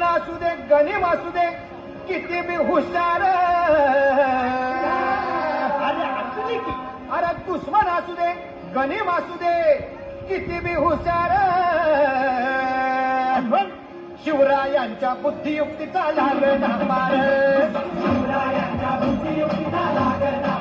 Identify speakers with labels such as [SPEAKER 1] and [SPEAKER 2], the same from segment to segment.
[SPEAKER 1] दुश्मन असू दे गणिम असू दे किती बी हुशार.
[SPEAKER 2] अरे असली की.
[SPEAKER 1] अरे दुश्मन असू दे गणिम असू दे किती बी हुशार. शिवरायांच्या बुद्धियुक्तीचा लागणा पार
[SPEAKER 2] शिवरायांच्या बुद्धियुक्तीचा लागला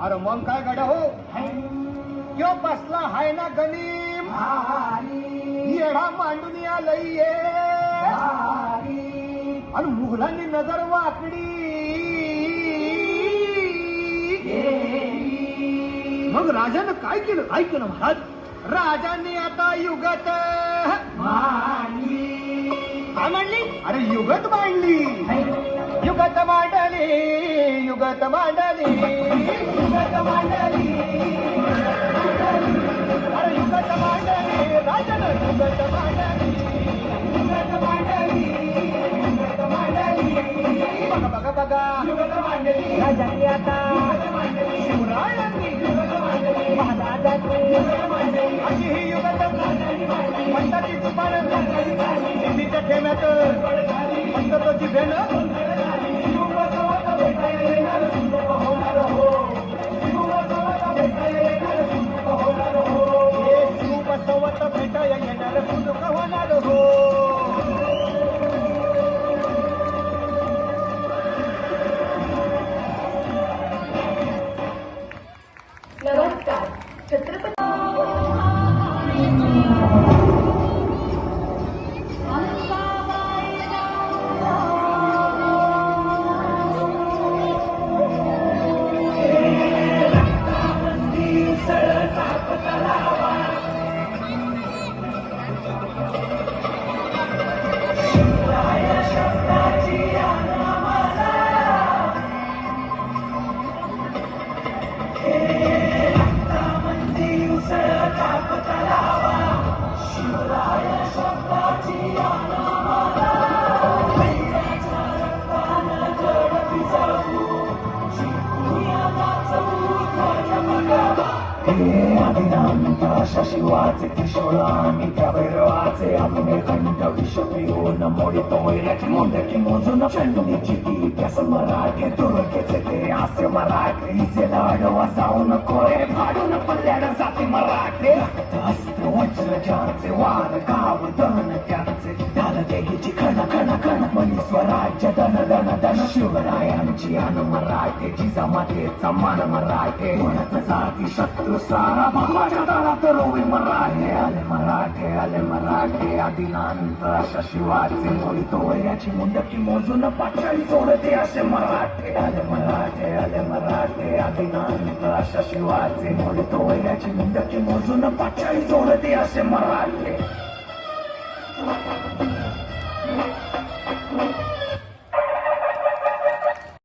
[SPEAKER 2] अरे
[SPEAKER 1] मग काय गडा हो यो बसला हाय ना गणिम येडा मांडून ये आणि मुघलांनी नजर वाकडी. मग राजानं काय केलं?
[SPEAKER 2] काय केलं महाराज.
[SPEAKER 1] राजांनी आता युगत
[SPEAKER 2] काय म्हणली
[SPEAKER 1] अरे युगत मांडली. युगत मांडली युगत मांडली. युगत मांडली अरे युगत मांडली राजानं युगत मांडली. युगत मांडली युगत मांडली. बघा बघा बघा. युगत मांडली. राजांनी आता शिवरायांनी अशी ही युगत पंताची तुपान निधीच्या ठेम्यात पंत तो जिभेन शिवबसवत येणार
[SPEAKER 3] शिवाचे किशोर आणि त्या भैरवाचे आपले कंठ विष पिऊन मोडितो वैराची मोंडकी मोजून चंडीची ती त्यास मराठे तुरकेचे ते हास्य मराठे हिचे लाडवा जाऊन कोळे फाडून पल्ल्याड जाते मराठे अस्त्र वज्र ज्यांचे वार गाव दन त्यांचे दन शिवरायांची अन मराठेची जमातेचा मान मराठे म्हणत जाती शत्रू सारा भावाच्या दारात रोवी मराठे आले मराठे आले मराठे आदिनांत अशा शिवाचे मोडी तोऱ्याची मुंडकी मोजून पाचाळी सोडते असे मराठे आले मराठे आले मराठे आदिनांत अशा शिवाचे मोडी तोऱ्याची मुंडकी मोजून पाचाळी सोडते असे मराठे.